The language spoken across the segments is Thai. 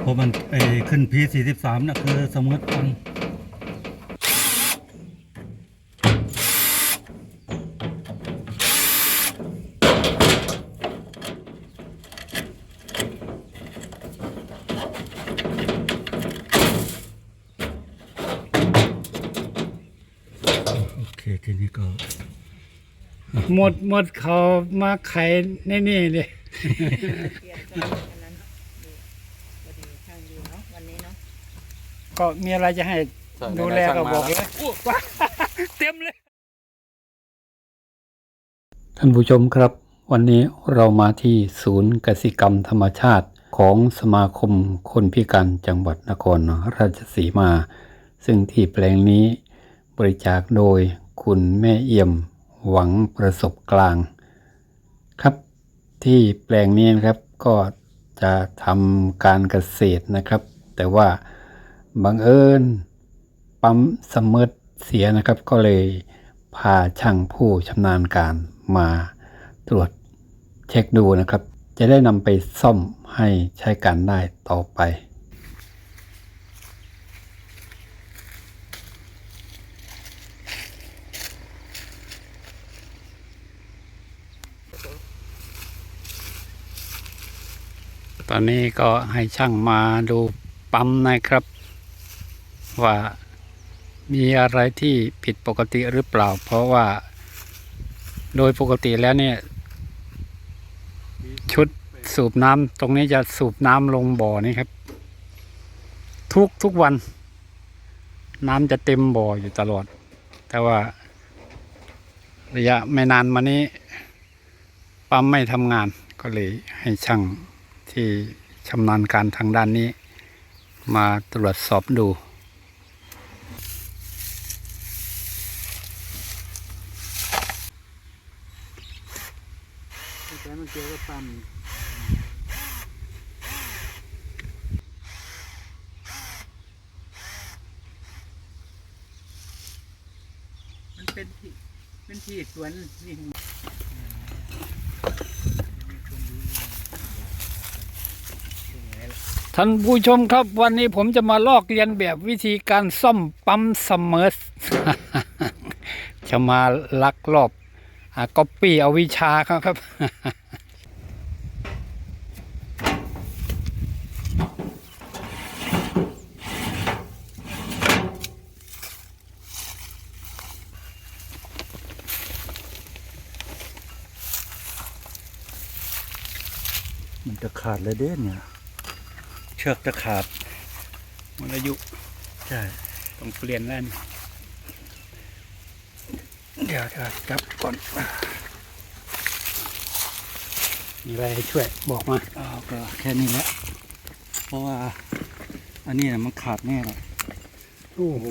เพราะมันไอขึ้น P43 น่ะคือสมมติันโอเคทีนี้ก็ หมดหมดเขามาไขในนี่เลย เปลี่ยนเครื่องอันนั้นดีพอดีช่างดีเนาะวันนี้เนาะ ก็มีอะไรจะให้ดูแลก็บอกเลยว้าเต็มเลย ท่านผู้ชมครับ วันนี้เรามาที่ศูนย์กสิกรรมธรรมชาติของสมาคมคนพิการจังหวัดนครราชสีมา ซึ่งที่แปลงนี้บริจาคโดยคุณแม่เอี่ยม หวังประสบกลาง ครับที่แปลงนี้นะครับก็จะทำการเกษตรนะครับ แต่ว่า บังเอิญปั๊มสมเมร์เสียนะครับ ก็เลยพาช่างผู้ชำนาญการมาตรวจเช็คดูนะครับ จะได้นำไปซ่อมให้ใช้การได้ต่อไปตอนนี้ก็ให้ช่างมาดูปั๊มนะครับ ว่ามีอะไรที่ผิดปกติหรือเปล่า เพราะว่าโดยปกติแล้วเนี่ย ชุดสูบน้ำตรงนี้จะสูบน้ำลงบ่อนี่ครับ ทุกทุกวัน น้ำจะเต็มบ่ออยู่ตลอด แต่ว่า ระยะไม่นานมานี้ ปั๊มไม่ทำงานก็เลยให้ช่างที่ชำนาญการทางด้านนี้ มาตรวจสอบดู แต่มันเกี่ยวกับปั๊มมันเป็นที่เป็นที่สวนนี่ท่านผู้ชมครับวันนี้ผมจะมาลอกเรียนแบบวิธีการซ่อมปั๊มเสมอจะมาลักลอบอ่าก๊อปปี้เอาวิชาเขาครับ จะขาดเลยเด้เนี่ย เชือกจะขาดหมดอายุใช่ต้องเปลี่ยนแล้วนี่เดี๋ยวเดี๋ยวจับก่อน มีอะไรให้ช่วยบอกมาอ้าวก็แค่นี้แหละเพราะว่า อันนี้นะมันขาดแน่เลยโอ้โห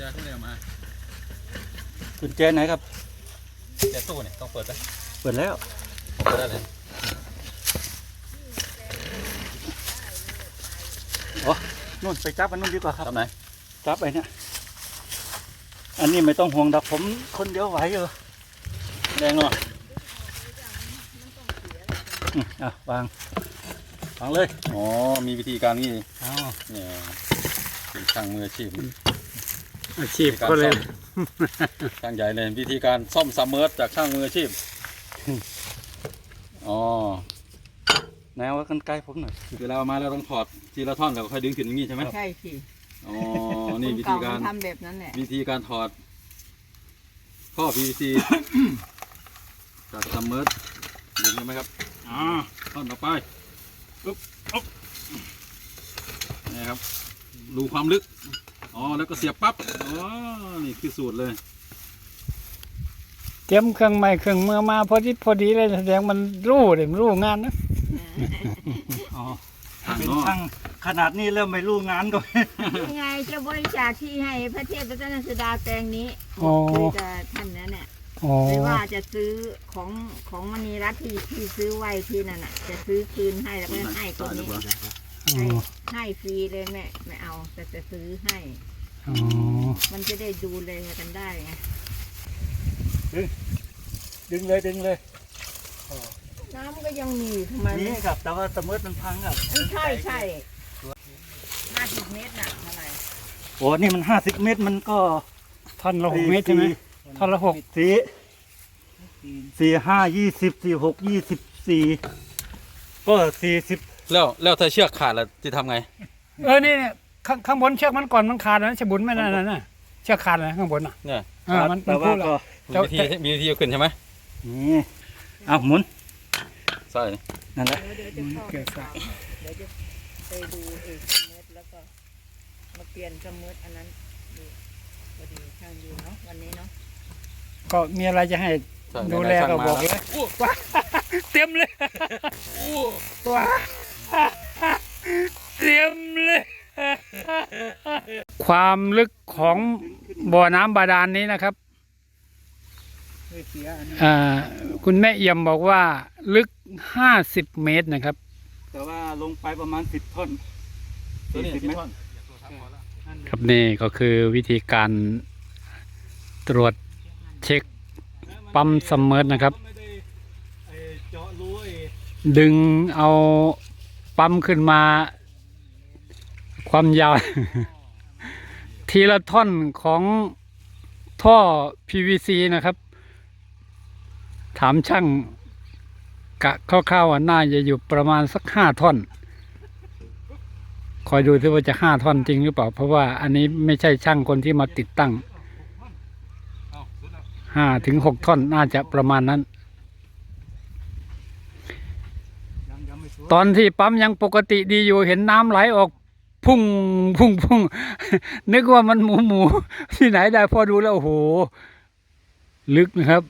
จขึ้นเลยมากุญแจไหนครับ แจตู้เนี่ยต้องเปิดไหมเปิดแล้วเปิดได้เลยนู่นไปจับอันนู่นดีกว่าครับทำไหนจับไอ้เนี่ย อันนี้ไม่ต้องห่วงดักผมคนเดียวไหวเออแดงเนาะอืมอะวางวางเลย อ๋อ มีวิธีการนี่อ๋อเนี่ยเป็นช่างมืออาชีพ อาชีพก็เลยช่างใหญ่เลยวิธีการซ่อมซัมเมอร์จากช่างมืออาชีพอ๋อแนวกันไกลผมหน่อยเวลาเอามาแล้วต้องถอดทีละท่อนแล้วค่อยดึงขึ้นอย่างนี้ใช่ไหมใช่สิอ๋อนี่วิธีคนการเมันทำแบบนั้นแหละวิธีการถอดท่อ PVC จากซัมเมอร์ดึงใช่ไหมครับอ๋อท่อนต่อไปปุ๊บปุ๊บนี่ครับดูความลึก อ๋อแล้วก็เสียบปั๊บอ๋อนี่คือสูตรเลย เตรียมเครื่องไม้เครื่องมือมาพอดีพอดีเลยแสดงมันรู้เลยมันรู้งานนะอ๋อทางเป็นนอกช่างขนาดนี้เริ่มไม่รู้งานก็ ยังไงจะบริจาคที่ให้พระเทพรัตนสุดาแปลงนี้โอ้คุยกับท่านนั่นแหละอ๋อหรือว่าจะซื้อของของมณีรัตน์ที่ที่ซื้อไว้ที่นั่นน่ะ จะซื้อคืนให้แล้วก็ให้คนนี้อ๋ ให้อให้ฟรีเลยแม่ไม่เอา แต่จะซื้อให้ อ๋อมันจะได้ดูเลยกันได้ไงดึงเลยดึงเลยน้ำก็ยังมีทำไมนี่ไม่ครับแต่ว่าสมมติมันพังอะใช่ใช่ห้าสิบเมตรน่ะเท่าไหร่โอ้นี่มันห้าสิบเมตรมันก็ท่อนละหกเมตรใช่ไหมท่อนละหกสี่สี่ห้ายี่สิบสี่หกยี่สิบสี่ก็สี่สิบ แล้วแล้วถ้าเชือกขาดแล้วจะทำไง เออนี่เนี่ยข้างข้างบนเชือกมันก่อนมันขาดนะฉบุนไม่นั่นน่ะนะเชือกขาดนะข้างบนอะเนี่ยเออมันแต่มันว่าพูดแล้ว ก็เจ้ามีวิธีมีวิธีเอาขึ้นใช่ไหมนี่เอาหมุนใช่นั่นแหละเดี๋ยวเดี๋ยวจะเข้าไปถามเดี๋ยวจะไปดูเอกสมุดแล้วก็มาเปลี่ยนสมุดอันนั้นดูพอดีช่างดูเนาะวันนี้เนาะก็มีอะไรจะให้ ใช่ดูแลก็บอกเลย ว้าเต็มเลยว้า เต็มเลย ความลึกของบ่อน้ำบาดาลนนี้นะครับเสียอันนี้อ่าคุณแม่เอี่ยมบอกว่าลึกห้าสิบเมตรนะครับ แต่ว่าลงไปประมาณสิบท่อนตัวนี้40ที่เมตรท่อนครับนี่ก็คือวิธีการตรวจเช็คปั๊มซัมเมอร์นะครับไม่ได้ไอ้เจาะรูไอ้ดึงเอา ปั๊มขึ้นมา ความยาว ทีละท่อนของท่อ PVC นะครับ ถามช่างกะคร่าวๆว่าน่าจะอยู่ประมาณสักห้าท่อน คอยดูซิว่าจะห้าท่อนจริงหรือเปล่า เพราะว่าอันนี้ไม่ใช่ช่างคนที่มาติดตั้งห้าถึงหกท่อนน่าจะประมาณนั้น ยังยังไม่สวย ตอนที่ปั๊มยังปกติดีอยู่เห็นน้ำไหลออกพุ่งพุ่งพุ่งนึกว่ามันหมูหมูที่ไหนได้พอดูแล้วโอ้โห ลึกนะครับ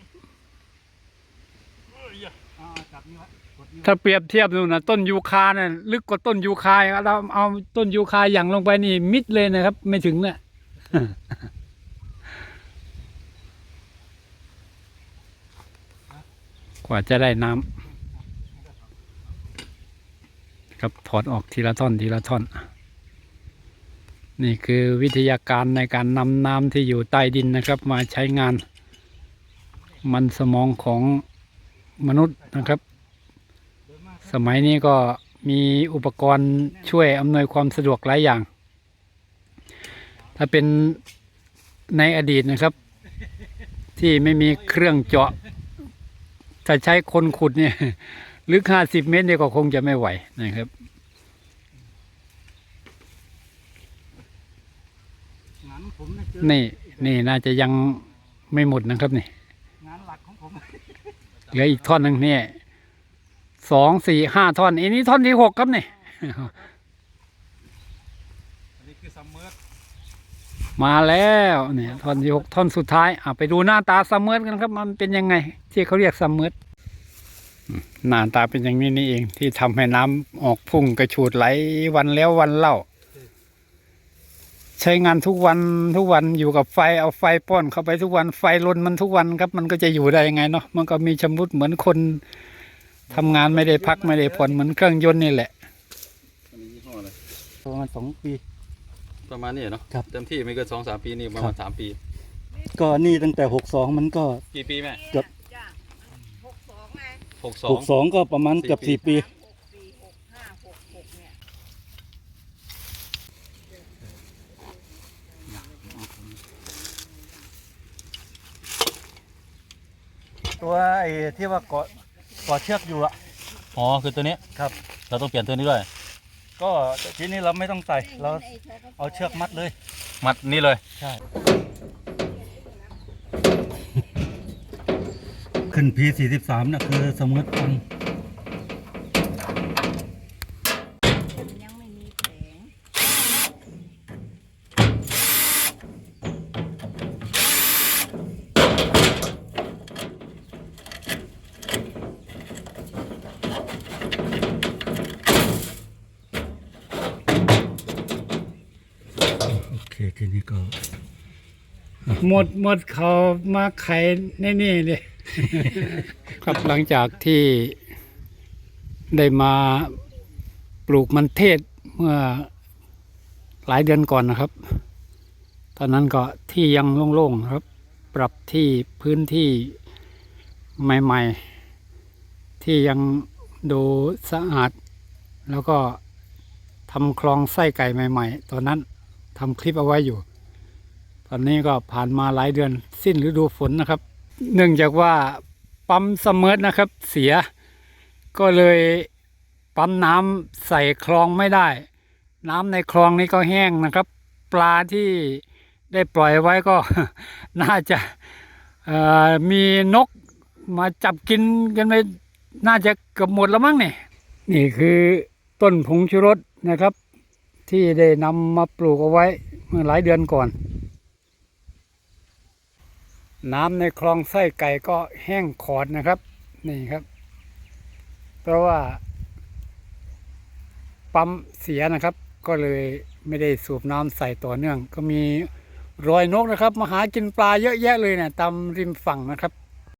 ถ้าเปรียบเทียบดูนะต้นยูคาเนี่ยลึกกว่าต้นยูคาเราเอาต้นยูคาอย่างลงไปนี่ มิดเลยนะครับ ไม่ถึงเนี่ยกว่าจะได้น้ำ ครับถอดออกทีละท่อนทีละท่อน นี่คือวิทยาการในการนำน้ำที่อยู่ใต้ดินนะครับ มาใช้งาน มันสมองของมนุษย์นะครับ สมัยนี้ก็มีอุปกรณ์ช่วยอำนวยความสะดวกหลายอย่าง ถ้าเป็นในอดีตนะครับ ที่ไม่มีเครื่องเจาะถ้าใช้คนขุดเนี่ย ลึกห้าสิบเมตรเนี่ยก็คงจะไม่ไหวนะครับงานผมนะเจอนี่นี่น่าจะยังไม่หมดนะครับนี่งานหลักของผมเหลืออีกท่อนหนึ่งเนี่ยสองสี่ห้าท่อนอันนี้ท่อนที่หกครับนี่อันนี้คือซัมเมอร์มาแล้วเนี่ยท่อนที่หกท่อนสุดท้ายอะไปดูหน้าตาซัมเมอร์กันครับ มันเป็นยังไง ที่เขาเรียกซัมเมอร์ หน้าตาเป็นอย่างนี้นี่เองที่ทำให้น้ำออกพุ่งกระฉูดไหลวันแล้ววันเล่า ใช้งานทุกวันทุกวันอยู่กับไฟเอาไฟป้อนเข้าไปทุกวันไฟลนมันทุกวันครับ มันก็จะอยู่ได้ยังไงเนาะมันก็มีชำรุดเหมือนคนทำงานไม่ได้พักไม่ได้ผ่อนเหมือนเครื่องยนต์นี่แหละอันนี้ยี่ห้ออะไรประมาณสองปี ประมาณนี้เนาะครับเต็มที่ไม่เกินสองสามปีนี่ประมาณสามปี ก็นี่ตั้งแต่หกสองมันก็กี่ปีแม่เกือบ จ้ะหกสองไง หกสอหงกสองก็ประมาณสี่เกือบปีสี่ปีหกสี่หกห้าหกหกเนี่ยตัวไอ้ที่ว่าเกาะเกาะเชือกอยู่อะอ๋อคือตัวนี้ครับ เราต้องเปลี่ยนตัวนี้ด้วย ก็ทีนี้เราไม่ต้องใส่เราเอาเชือกมัดเลย มัดนี่เลยใช่ ขึ้น P43 นะคือสมมติอันยังไม่มีแผงโอเคทีนี้ก็ หมดหมดเขามาไขในนี่เลย ครับหลังจากที่ได้มาปลูกมันเทศเมื่อหลายเดือนก่อนนะครับ ตอนนั้นก็ที่ยังโล่งๆครับ ปรับที่พื้นที่ใหม่ ๆ ที่ยังดูสะอาด แล้วก็ทำคลองไส้ไก่ใหม่ ๆ ตอนนั้นทำคลิปเอาไว้อยู่ ตอนนี้ก็ผ่านมาหลายเดือนสิ้นฤดูฝนนะครับ เนื่องจากว่าปั๊มเสมอนะครับ เสีย ก็เลยปั๊มน้ำใส่คลองไม่ได้ น้ำในคลองนี้ก็แห้งนะครับ ปลาที่ได้ปล่อยไว้ก็น่าจะมีนกมาจับกินกันไปน่าจะเกือบหมดแล้วมั้งเนี่ยนี่คือต้นผงชูรสนะครับ ที่ได้นำมาปลูกเอาไว้เมื่อหลายเดือนก่อน น้ำในคลองไส้ไก่ก็แห้งขอดนะครับ นี่ครับ เพราะว่า ปั๊มเสียนะครับ ก็เลยไม่ได้สูบน้ำใส่ต่อเนื่อง ก็มีรอยนกนะครับ มาหากินปลาเยอะแยะเลยเนะตามริมฝั่งนะครับ